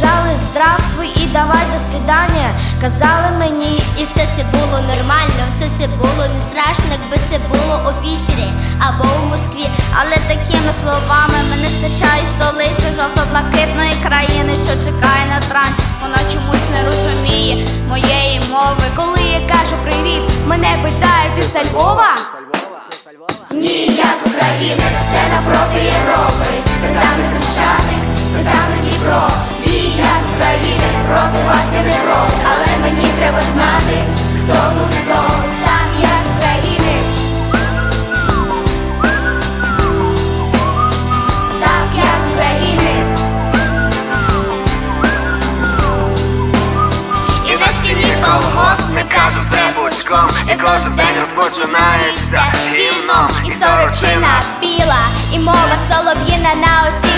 казали здравствуй і давай до свидання. Казали мені, І все це було нормально, все це було не страшно, якби це було у Пітері або у Москві. Але такими словами мене стачає столиця жовто-блакитної країни, що чекає на транс. Вона чомусь не розуміє моєї мови. Коли я кажу привіт, мене питають ти Львова? Ні, я з України, це напроти кожен день розпочинається гімном, і сорочина біла, і мова солов'їна на каналах.